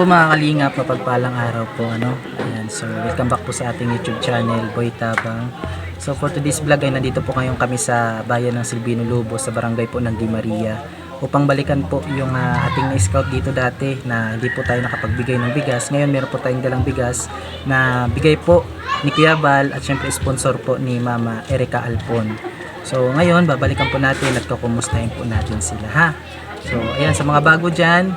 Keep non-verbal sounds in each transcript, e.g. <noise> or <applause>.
Po mga kalingap, mapagpalang araw po ano. Ayan, so welcome back po sa ating YouTube channel, Boy Tabang. So for today's vlog ay nandito po ngayong kami sa bayan ng Silvino Lobo sa barangay po ng Di Maria upang balikan po yung ah, ating na-scout dito dati na hindi po tayo nakapagbigay ng bigas. Ngayon meron po tayong dalang bigas na bigay po ni Kuya Bal at syempre sponsor po ni Mama Erika Alpon. So ngayon babalikan po natin at kukumustahin po natin sila ha. So ayan sa mga bago dyan,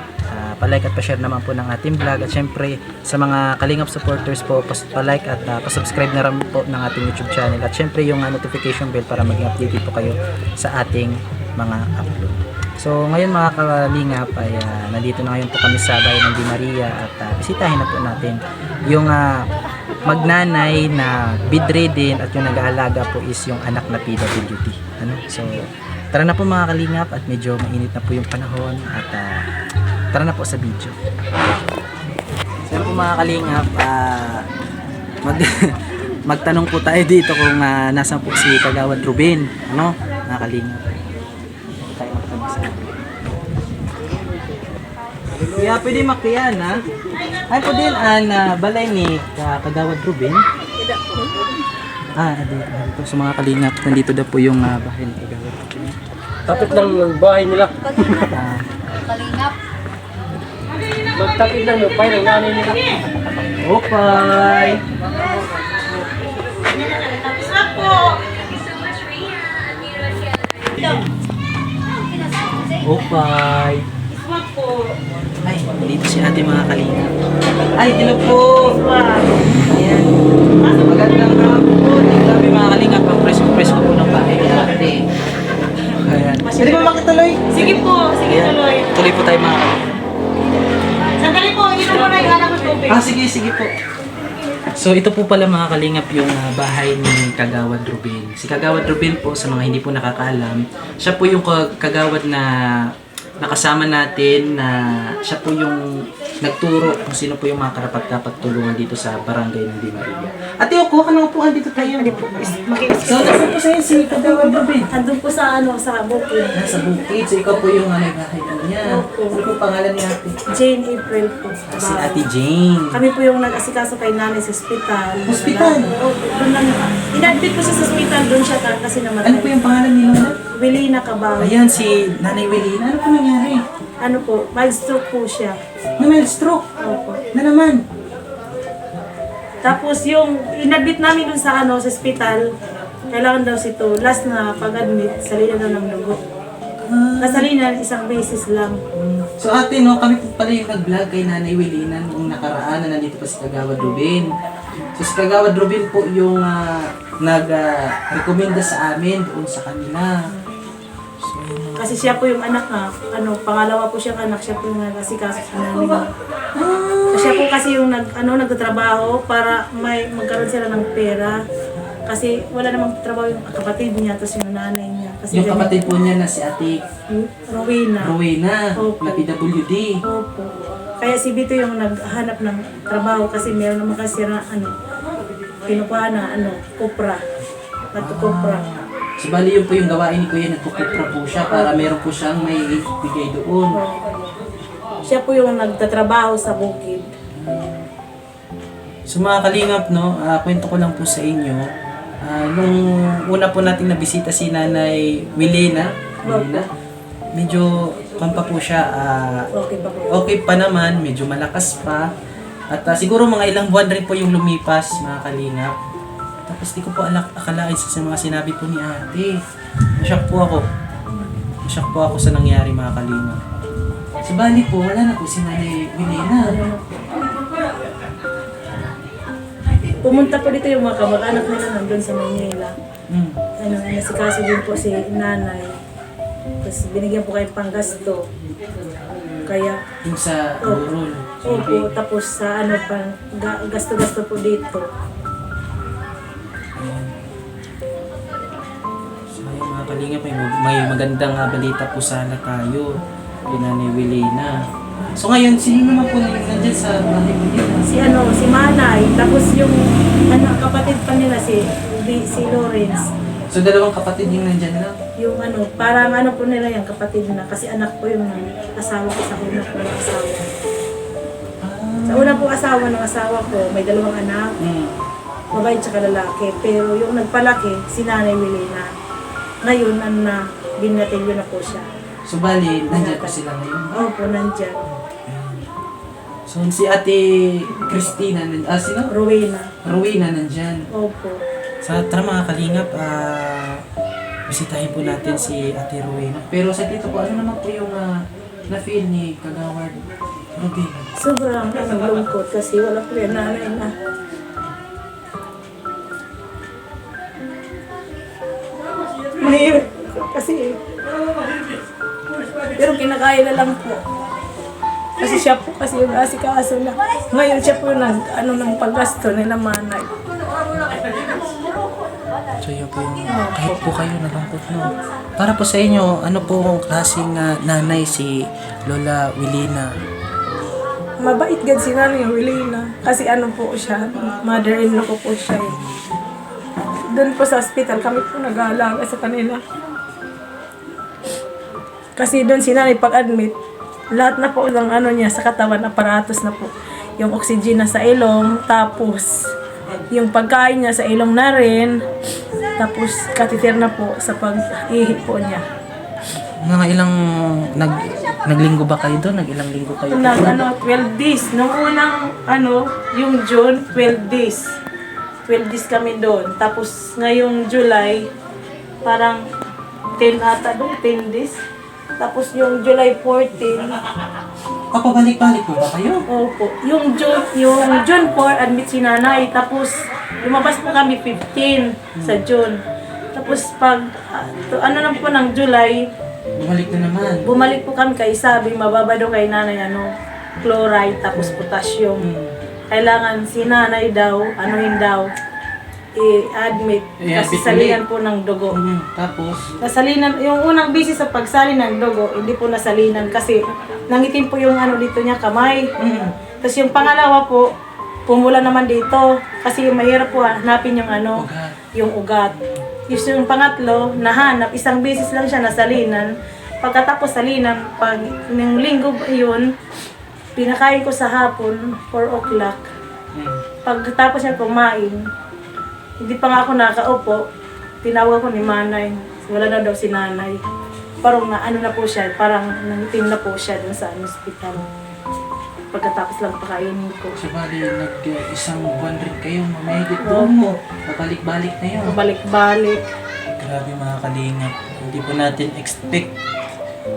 palike at pa-share naman po ng ating vlog at syempre sa mga Kalingap supporters po palike at ah, pa-subscribe na rin po ng ating YouTube channel at syempre yung ah, notification bell para maging updated po kayo sa ating mga upload. So ngayon mga kalingap ay ah, nandito na ngayon po kami sa bayan ng Di Maria at ah, bisitahin na po natin yung ah, magnanay na bedridden at yung nag-aalaga po is yung anak na PWD. Ano? So tara na po mga kalingap at medyo mainit na po yung panahon at ah, tara na po sa video. So yun po mga kalingap, ah, mag <laughs> magtanong po tayo dito kung uh, nasan po si Kagawad Ruben. Ano? Mga kalingap. Tayo magtanong sa Kuya, pwede makiyan ha? Ay po din ang ah, balay ni ah, Kagawad Ruben. Ah, adi, adi po sa mga kalingap. Nandito daw po yung ah, bahay ni Kagawad Ruben. Tapit lang ng bahay nila. <laughs> Ah, Kalingap. Magtapit lang yung bahay ng nanay nila. Opay! Opay! Ay, dito si ate mga kalinga. Ay, hello po! Ayan. Magandang hapon. Grabe mga kalinga. Pang presko-presko po ng bahay ni ate. Ayan. Pwede ba makituloy? Sige po, sige tuloy. Tuloy po tayo mga kalinga. Tubig. Ah, sige, sige po. So, ito po pala mga kalingap yung ah, bahay ni Kagawad Ruben. Si Kagawad Ruben po, sa mga hindi po nakakaalam, siya po yung ka- kagawad na nakasama natin na siya po yung nagturo kung sino po yung mga karapat-dapat tulungan dito sa barangay ng Di Maria. Ate, ako, ka ng upuan dito tayo. So, nasa po sa'yo si Kagawad Ruben? Andun po sa ano, sa bukid. Nasa bukid. So, ikaw po yung uh, naghahay niya. Ano po pangalan ni ate? Jane April po. Si Ate Jane. Kami po yung nag-asikaso kay nanay sa ospital. Hospital? Lang. Inadmit po siya sa ospital, doon siya ka- kasi namatay. Ano po yung pangalan ni Lola? Wilina Cabal. Ayan, si Nanay Welina. Ano po nangyari? Ano po, mild stroke po siya. Na may stroke. Opo. Na naman. Tapos yung inadmit namin dun sa ano, sa ospital, kailangan daw sito, last na pag-admit, salina na ng dugo. Kasalina, isang beses lang. So ate, no, kami po pala yung nag-vlog kay Nanay Welina noong nakaraan na nandito pa si Kagawad Ruben. So si Kagawad Ruben po yung ah, nag-recommenda sa amin doon sa kanila. So. Kasi siya po yung anak nga, ano, pangalawa po siyang anak, siya po yung nag-asikaso sa namin. Ah, Siya po kasi yung nag, ano, nagtatrabaho para may magkaroon sila ng pera. Kasi wala namang trabaho yung kapatid niya, tapos yung nanay niya. Kasi yung kapatid po niya na si Ate Hmm? Rowena. Rowena Opo. na PWD. Opo. Kaya si Vito yung naghanap ng trabaho kasi meron naman kasi na ano, kinukuha na ano, kupra. At kupra. So bali yun po yung gawain ni Kuya, nagkukupra po siya para meron po siyang may bigay doon. Siya po yung nagtatrabaho sa bukid. So mga kalingap, no, ah, kwento ko lang po sa inyo. Ah, nung una po nating nabisita si Nanay Wilena, Wilena medyo kan pa po siya, ah, Okay pa po. okay pa naman, medyo malakas pa. At ah, siguro mga ilang buwan rin po yung lumipas, mga kalingap. Tapos di ko po alak akalain sa mga sinabi po ni ate. Nashock po ako. Nashock po ako sa nangyari mga kalingap. Sa bali po, wala na po si Nanay Wilena. Pumunta po dito yung mga kamag-anak nila nandun sa Manila. Hmm. Ano, nasikaso din po si nanay. Tapos binigyan po kayo panggasto. Kaya, Yung sa Burol. opo, tapos sa ano pang ga- gasto-gasto po dito. Kalingap, may, may magandang ah, balita po sana tayo. Kay Nanay Wilena. So ngayon, sino naman po nang nandyan sa Nanay Wilena? Si ano, si Manay, tapos yung ano, kapatid pa nila si si Lawrence. So dalawang kapatid yung nandyan lang. Yung ano, parang ano po nila yung kapatid na kasi anak po yung asawa ko sa una po ng asawa. Sa una po asawa ng asawa ko, may dalawang anak, Mm. babae tsaka lalaki. Pero yung nagpalaki, si Nanay Milena. Ngayon, ano na, binatilyo na po siya. So bali, nandiyan po sila ngayon. Opo, nandyan. So si Ate Christina, nan- ah sino? Rowena. Rowena nandyan. Opo. Sa tara mga kalingap, ah, bisitahin po natin si Ate Rowena. Pero sa dito po, ano naman po yung ah, na-feel ni Kagawad Rodina? Sobrang lungkot kasi wala po yung nanay na. Mahirap kasi pero kinakaya na lang po. Kasi siya po kasi yung asikaso na. Ngayon siya po nag ano ng paggasto nila manay. So yun po yung, kahit po kayo nalungkot no. Para po sa inyo, ano po klaseng ah, nanay si Lola Wilina? Mabait gad si Nanay Wilina. Kasi ano po siya, mother-in-law ko po siya. eh. Doon po sa hospital, kami po nag-aalaga sa kanila. Kasi doon si Nanay pag-admit, lahat na po ng ano niya sa katawan, aparatos na po. Yung oxygen na sa ilong, tapos yung pagkain niya sa ilong na rin, tapos catheter na po sa pag-ihi po niya. Mga ilang nag naglinggo ba kayo doon? Nag-ilang linggo kayo? Nag ano, 12 days. Nung unang ano, yung June, 12 days. 12 days kami doon. Tapos ngayong July, parang 10 ata doon, 10 days. Tapos yung July 14, Papabalik-balik po ba kayo? opo, yung June, yung June 4, admit si nanay. Tapos lumabas po kami 15 sa June. Tapos pag, ah, to- ano na po ng July, Bumalik na naman. bumalik po kami kay sabi, mababa daw kay nanay, ano, chloride, tapos potassium. Kailangan si nanay daw, anuhin daw, i-admit. Kasi I-admit salinan po ng dugo. Hmm. Tapos, Nasalinan, yung unang bisis sa pagsali ng dugo, hindi po nasalinan kasi nangitim po yung ano dito niya, kamay. hmm. Tapos yung pangalawa po, pumula naman dito. Kasi mahirap po hanapin yung ano, Ugat. yung ugat. Yung, yung pangatlo, nahanap, isang beses lang siya nasalinan. Pagkatapos salinan, pag ng linggo yun, pinakain ko sa hapon, 4 o'clock. Hmm. Pagkatapos niya kumain, hindi pa nga ako nakaupo, tinawag ko ni Manay. Wala na daw si Nanay. Parang na ano na po siya, parang nangitim na po siya dun sa ano, hospital. Pagkatapos lang pakainin ko. So bali, nag uh, isang buwan rin kayo, mamahigit doon mo. Babalik-balik na yun. Balik-balik. Grabe mga kalingap. Hindi po natin expect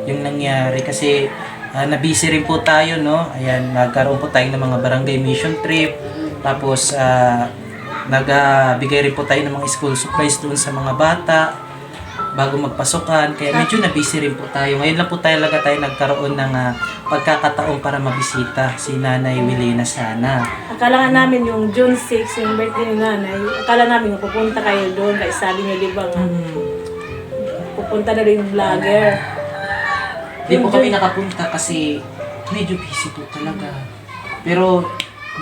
yung nangyari kasi ah, nabisi rin po tayo, no? Ayan, nagkaroon po tayo ng mga barangay mission trip. Tapos, ah, nagbigay rin po tayo ng mga school supplies doon sa mga bata bago magpasukan. Kaya medyo nabisi rin po tayo. Ngayon lang po talaga tayo nagkaroon ng ah, pagkakataon para mabisita si Nanay Wilena sana. Akala nga namin yung June 6, yung birthday ni Nanay, akala namin pupunta kayo doon. Kaya sabi niya, di ba nga, pupunta na rin yung vlogger. Hindi po kami nakapunta kasi medyo busy po talaga. Pero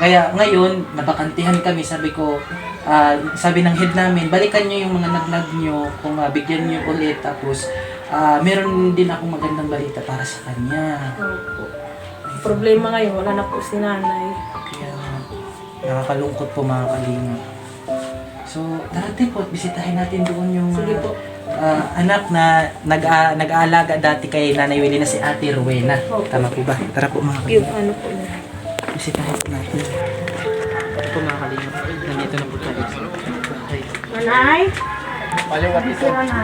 kaya ngayon, nabakantihan kami, sabi ko, ah, sabi ng head namin, balikan nyo yung mga nag-vlog nyo, kung ah, bigyan nyo ulit, tapos ah, meron din akong magandang balita para sa kanya. Opo. Problema ngayon, wala na po si Nanay. Kaya nakakalungkot po mga kalinga. So, darating po at bisitahin natin doon yung Sige po. Ah, anak na nag, ah, nag-aalaga dati kay Nanay Willy na si Ate Rowena. Opo. Tama po ba? Tara po mga Yung kalinga. ano po niya. Bisitahin po natin. Ito po mga kalinga. Nandito na po tayo bahay. Nanay? Paliwat ito. Na.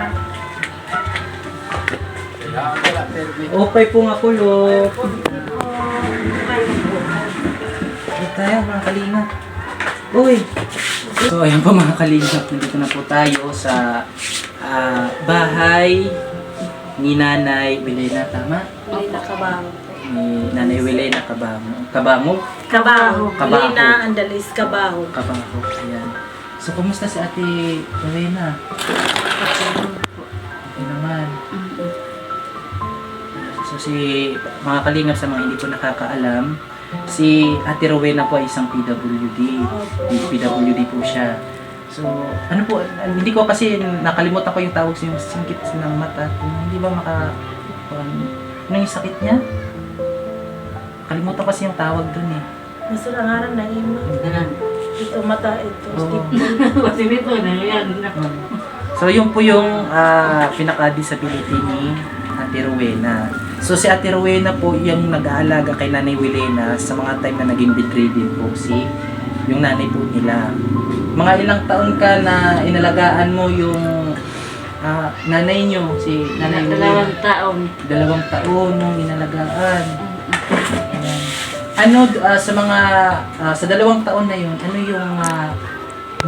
Okay po nga po, Lok. Dito tayo mga kalinga. Uy! So, ayan po mga kalinga. Nandito na po tayo sa ah, bahay ni Nanay Wilena. Tama? Hindi nakabango. Ni Nanay Wilena Kabamo. Kabamo? Kabaho. Kabaho. Lina Andalis Kabaho. Kabaho. Ayan. So, kumusta si Ate Rowena? Okay naman. So si mga kalingap sa mga hindi po nakakaalam, si Ate Rowena po ay isang PWD. PWD po siya. So, ano po, hindi ko kasi nakalimutan ko yung tawag sa yung singkit ng mata. Hindi ba maka... Um, ano yung sakit niya? Kalimutan kasi yung tawag dun eh. Nasulangaran na ima. Ito mata, ito. Oo. stick. <laughs> So, yun po yung ah, pinaka-disability ni Ate Rowena. So, si Ate Rowena po yung nag-aalaga kay Nanay Wilena sa mga time na naging bedridden po si yung nanay po nila. Mga ilang taon ka na inalagaan mo yung ah, nanay nyo, si Nanay Wilena? Dalawang taon. Dalawang taon mong inalagaan. Ayan. Ano ah, sa mga ah, sa dalawang taon na yun, ano yung ah,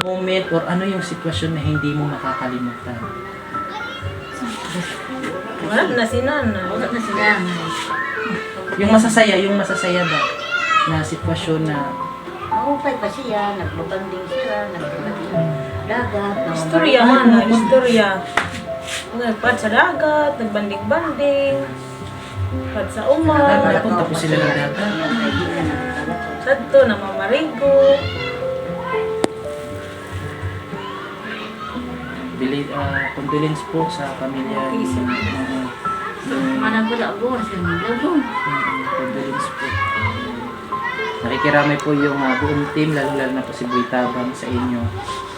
moment or ano yung sitwasyon na hindi mo makakalimutan? Wala na si nanay. Wala na si nanay. Yung masasaya, yung masasaya ba na sitwasyon na Mahupay pa siya, nagbabanding siya, nagbabanding dagat, Istorya man na, istorya. Nagpad sa dagat, nagbandig-banding. Pad sa uma. napunta po sila ng dagat? Sadto na mamarigo. Bili, ah, condolence po sa pamilya ni siya ng labong. Mm, condolence po. Nakikiramay po yung ah, buong team, lalo-lalo na po si Boy Tabang sa inyo,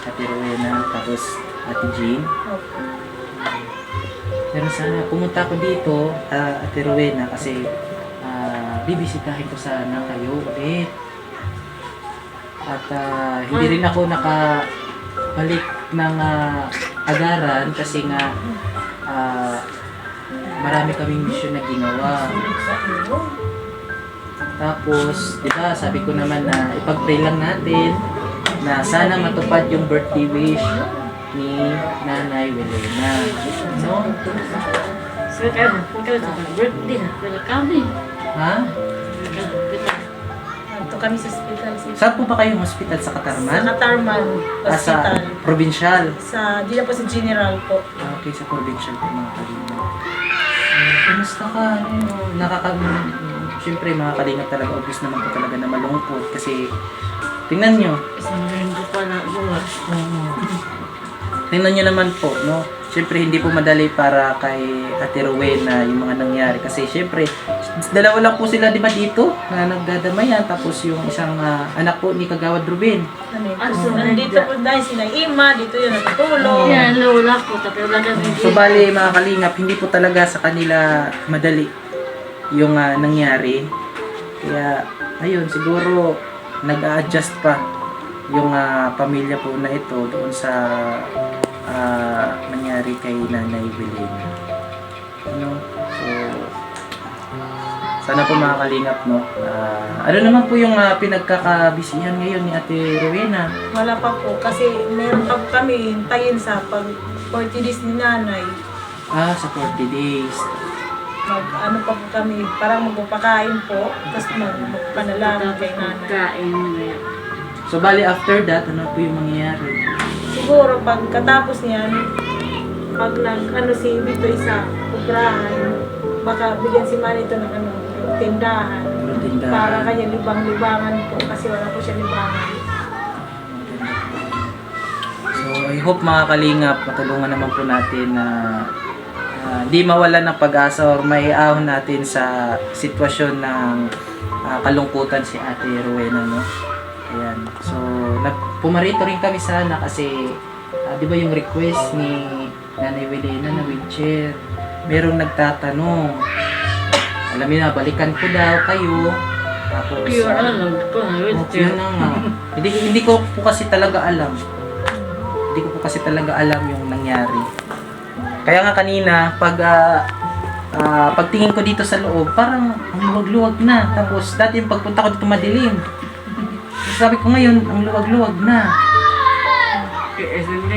Ate Rowena, tapos Ate Jean. Pero sana pumunta ako dito, ah, Ate Rowena, kasi ah, bibisitahin ko sana kayo ulit. At ah, hindi rin ako nakabalik ng ah, agaran kasi nga ah, marami kaming mission na ginawa. Tapos, di ba, sabi ko naman na ipag-pray lang natin na sana matupad yung birthday wish ni Nanay Welena. No? So, kaya, kung kaya sa birthday na, pero kami. Ha? Ito kami sa hospital. Sa Saan po ba kayong hospital sa sa Katarman? Katarman Ah, sa Hospital. provincial. Sa, di na po sa general po. Ah, Okay, sa provincial po mga kalingap. Eh, Kumusta ka? Ano, nakaka... Siyempre, mga kalingap talaga, obvious naman po talaga na malungkot kasi tingnan nyo, Isang linggo pa na buwan. Tingnan nyo naman po, no? Siyempre, hindi po madali para kay Ate Rowena yung mga nangyari. Kasi siyempre, dalawa lang po sila, di ba, dito na nagdadamayan. Tapos yung isang ah, anak po ni Kagawad Ruben. Ano yun? Ah, so, Nandito po dahil sila Ima, dito yun natutulong. Yan, lola ko, tapi wala So, bali, mga kalingap, hindi po talaga sa kanila madali yung ah, nangyari. Kaya, ayun, siguro, nag-a-adjust pa yung ah, pamilya po na ito doon sa ah, nangyari kay Nanay Belen. Ano? So, sana po mga kalingap, no? Ah, ano naman po yung ah, pinagkakabisihan ngayon ni Ate Rowena? Wala pa po kasi meron pa po kami hintayin sa pag 40 days ni nanay. Ah, sa 40 days. Mag ano pa po kami, parang magpapakain po, tapos mag magpanalangin kay nanay. Kain. So, bali after that, ano po yung mangyayari? Siguro pagkatapos niyan, pag nag ano si Vito isa, kubrahan, baka bigyan si Manny ito ng ano, tindahan. Tindahan. Para kanya libang-libangan po kasi wala po siya libangan. So, I hope mga kalingap, matulungan naman po natin na ah, di mawalan ng pag-asa or may ahon natin sa sitwasyon ng ah, kalungkutan si Ate Rowena, no? Ayan. So, pumarito rin kami sana kasi ah, di ba yung request ni Nanay Welena na wheelchair? Merong nagtatanong. Alam niyo na, balikan ko daw kayo. Tapos, Pure ah, alam wheelchair. yun na nga. hindi, hindi ko po kasi talaga alam. Hindi ko po kasi talaga alam yung nangyari. Kaya nga kanina, pag ah, ah, pagtingin ko dito sa loob, parang ang luwag-luwag na. Tapos dati yung pagpunta ko dito madilim. Sabi ko ngayon, ang luwag-luwag na.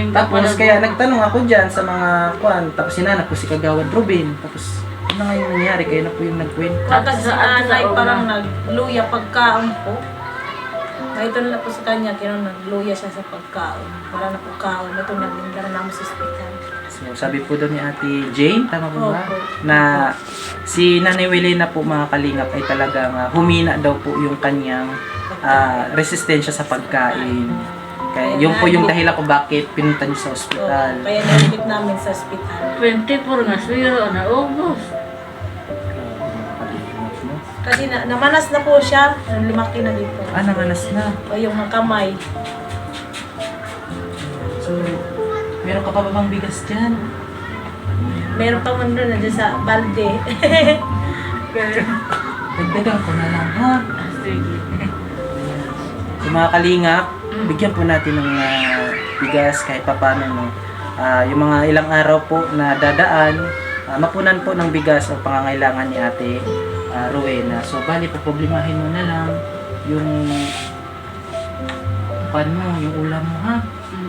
Tapos kaya nagtanong ako dyan sa mga kwan. Tapos sinanap ko si Kagawad Robin. Tapos ano nga yung nangyari? Kaya na po yung nagkwento. Tapos si Sa- nanay sa- parang nagluya pagkaon po. Kahit ano na po sa kanya, kaya nagluya siya sa pagkaon. Wala na po kaon. Ito naglinda na namin sa ospital. So, sabi po daw ni Ate Jane, tama po ba? Opo. Na si Nanay Welena po mga kalingap ay talagang ah, humina daw po yung kanyang ah, resistensya sa pagkain. Kaya yun po yung dahilan kung bakit pinunta niyo sa ospital. kaya nilibit namin sa ospital. 24 nga swero na ubos. Kasi na, namanas na po siya, lumaki na dito. Ah, namanas na. O yung mga kamay. So, meron ka pa ba bang bigas dyan? Meron pa man doon, nandiyan sa balde. Pero, <laughs> Dagdagan ko na lang, ha? <laughs> So mga kalingap, bigyan po natin ng ah, bigas kahit papano. No? Ah, yung mga ilang araw po na dadaan, ah, mapunan po ng bigas ang pangangailangan ni ate ah, Rowena. So bali po problemahin mo na lang yung pan mo, yung ulam mo ha.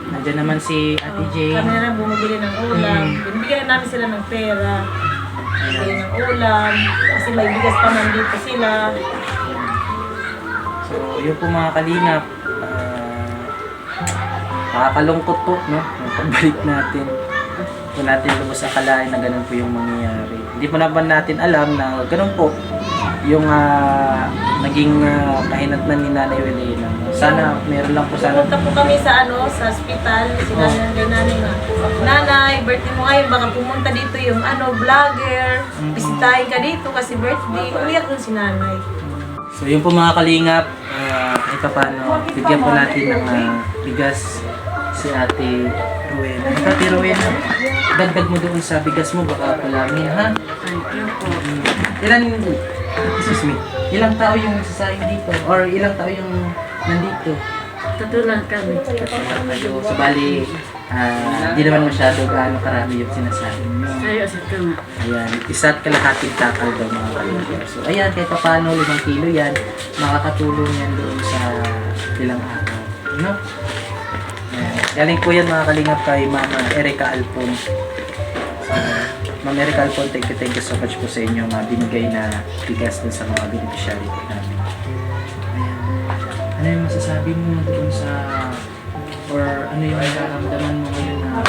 Nandiyan naman si Ate Jane. kami na lang bumibili ng ulam. Mm. Binibigyan namin sila ng pera. Bumibili ng ulam. Kasi may bigas pa man dito sila. So, yun po mga kalingap. ah, nakakalungkot po, no? Yung pagbalik natin. Po natin lubos akalain na ganun po yung mangyayari. Hindi po naman natin alam na ganun po yung ah, naging uh, kahinatnan ni Nanay Welena. Sana, meron lang po sana. Pumunta po kami sa ano, sa hospital. Sinabi Oh. ng nanay nga, Nanay, birthday mo ngayon, baka pumunta dito yung ano, vlogger. Mm. Bisitahin ka dito kasi birthday. Umiyak dun si nanay. So, yun po mga kalingap. Uh, kahit pa paano, bigyan po natin ng ah, bigas si Ate Rowena. Ate Rowena, dagdag mo doon sa bigas mo, baka palami, ha? Ilan, excuse me, ilang tao yung sasayang dito? Or ilang tao yung nandito? Tatulang kami. Kayo, so bali, ah, hindi naman masyado gaano karami yung sinasabi mo. Tayo sa kama. Ayan, isa't kalahating takal daw mga kalingap. So ayan, kahit pa paano, limang kilo yan, makakatulong yan doon sa ilang araw. No? Ayan. Galing po yan mga kalingap kay Mama Erika Alpon. So, Ma'am Erika Alpon, thank you, thank you so much po sa inyo mga binigay na bigas dun sa mga beneficiary po namin. Ano yung masasabi mo doon sa or ano yung nararamdaman mo ngayon na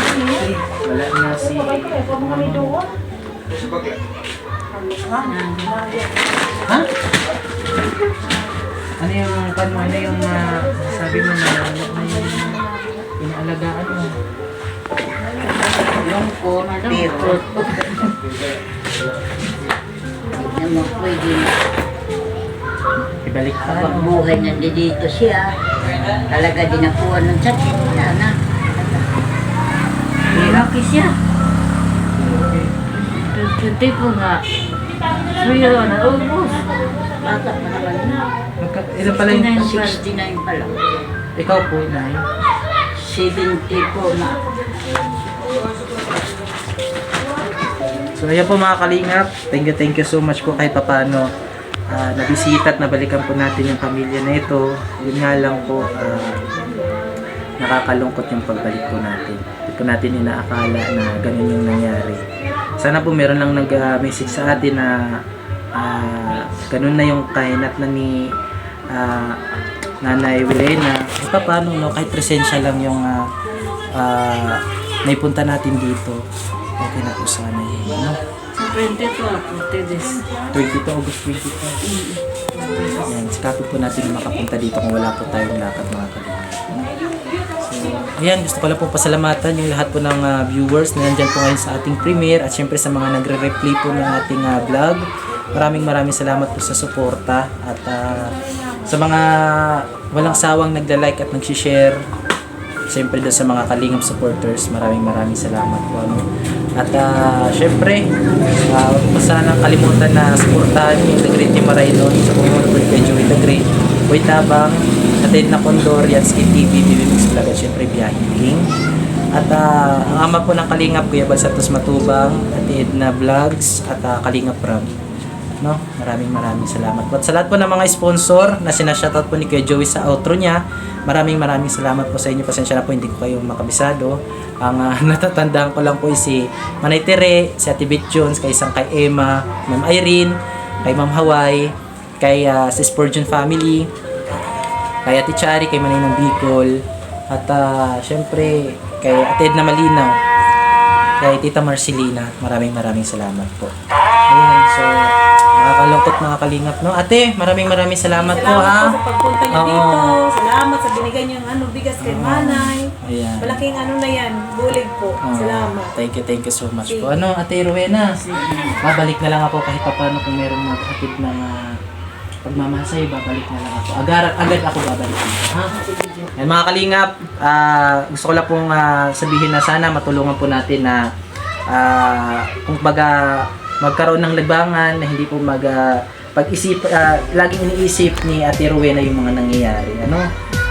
wala na si Mama? Ha? Ano yung kan mo? Ano yung uh, sabi mo na na yung inaalagaan mo? Lungkot, pirot. Hindi mo pwede Ibalik pa. habang buhay nandito siya. Talaga dinakuha ng sakit na na. Hiraki siya. Kunti po nga. Suyo na ubos. Bata pa naman na. Ilan pala yung... 69 pa lang. Ikaw po, Nay. 70 po na. So ayan po mga kalingap. Thank you, thank you so much po kahit papano. Uh, nabisita at nabalikan po natin yung pamilya na ito. Yun nga lang po, ah, nakakalungkot yung pagbalik po natin. Hindi po natin inaakala na ganun yung nangyari. Sana po meron lang nag-message sa atin na ah, ganun na yung kahinat na ni ah, Nanay Wilena. Pa paano, no, kahit presensya lang yung ah, ah, naipunta natin dito, okay na po sana yun. No? 20 po ako, Tedes. 22 August 22. Yan, sikapin po natin na makapunta dito kung wala po tayong lakad mga kalingap. So, ayan, gusto lang po pasalamatan yung lahat po ng ah, viewers na nandyan po ngayon sa ating premiere at syempre sa mga nagre-replay po ng ating ah, vlog. Maraming maraming salamat po sa suporta at ah, sa mga walang sawang nagla-like at nag-share Siyempre doon sa mga kalingap supporters, maraming maraming salamat po. Ano. At uh, syempre, uh, huwag po sanang kalimutan na suportahan yung The Great sa po kay Joey The Great, Boy Tabang, at na Condor, Yan Skin TV, BBMX Vlog, at syempre Biyahing. At uh, ang ama po ng Kalingap, Kuya Bal Matubang, at Edna Vlogs, at uh, Kalingap Ram. No? Maraming maraming salamat po. At sa lahat po ng mga sponsor na sinashoutout po ni Kuya Joey sa outro niya, maraming maraming salamat po sa inyo. Pasensya na po, hindi ko kayo makabisado. Ang ah, <laughs> natatandaan ko lang po si Manay Tere, si Ate Bit Jones, kay isang kay Emma, Ma'am Irene, kay Ma'am Hawaii, kay ah, sa Spurgeon family, kay Ate Chari, kay Manay ng Bicol, at ah, syempre kay Ate Edna Malinaw, kay Tita Marcelina. Maraming maraming salamat po. Ayan, so nakakalungkot mga kalingap, no? Ate, maraming maraming salamat, po, ha? Salamat po sa pagpunta niyo Oo. dito. Salamat sa binigay niyo ano, bigas kay Manay. Ayan. Malaking ano na yan, bulig po. Oo. Salamat. Thank you, thank you so much po. Ano, Ate Rowena? Babalik na lang ako kahit pa paano kung merong maghatid ng ah, pagmamasay, babalik na lang ako. Agad, agad ako babalik dito, ha? Yan mga kalingap, ah, gusto ko lang pong ah, sabihin na sana matulungan po natin na ah, kung baga magkaroon ng libangan na hindi po mag ah, pag-isip, ah, laging iniisip ni Ate Rowena yung mga nangyayari. Ano?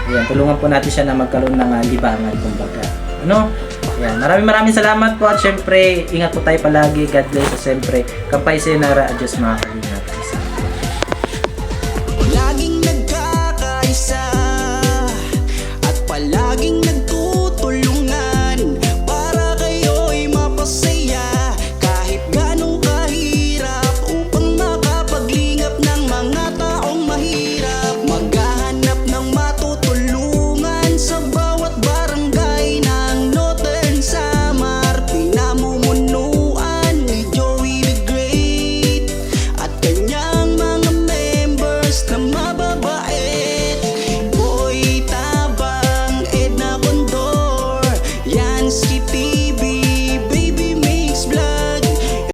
Ayan, tulungan po natin siya na magkaroon ng ah, libangan kumbaga. Ano? Ayan, maraming maraming salamat po at syempre, ingat po tayo palagi. God bless. At syempre, kampay senara. Adios mga.